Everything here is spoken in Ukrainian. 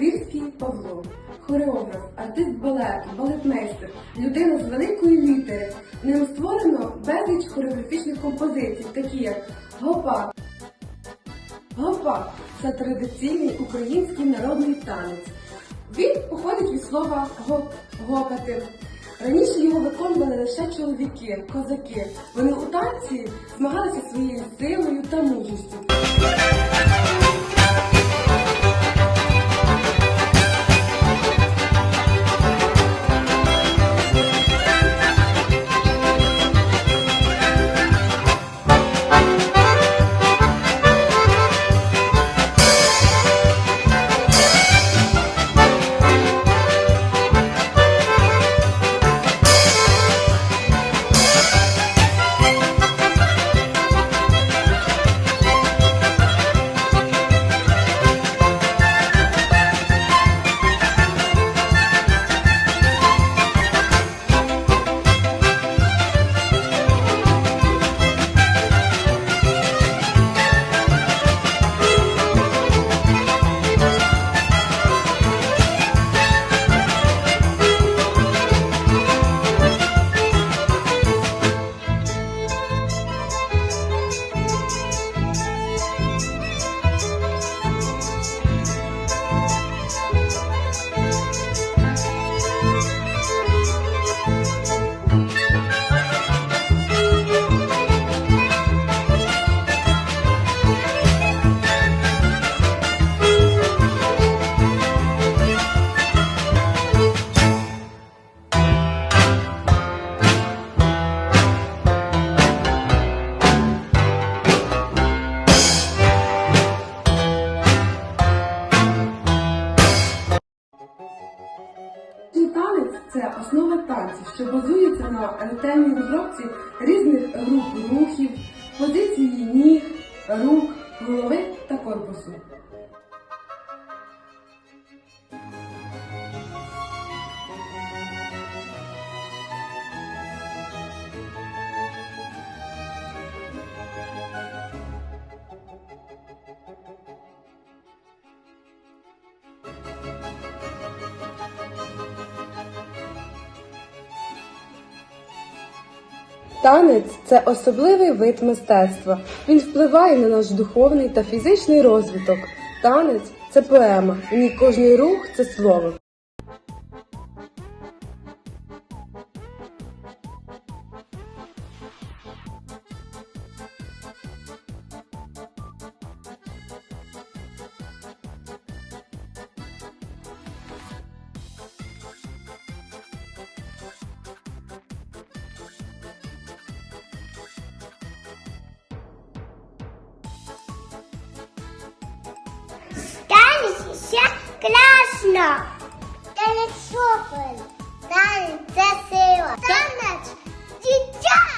Вірський Павло, хореограф, артист балету, балетмейстер, людина з великої літери. Ним створено безліч хореографічних композицій, такі як Гопак. Гопак це традиційний український народний танець. Він походить від слова гоп, гопати. Раніше його виконували лише чоловіки, козаки. Вони у танці змагалися своєю силою та мужістю. Це основа танців, що базується на ретельній розробці різних груп рухів, позиції ніг, рук, голови та корпусу. Танець це особливий вид мистецтва. Він впливає на наш духовний та фізичний розвиток. Танець це поема, в ній кожний рух це слово. Красна, Телесополь, Танець, це сила, Танець, дитя.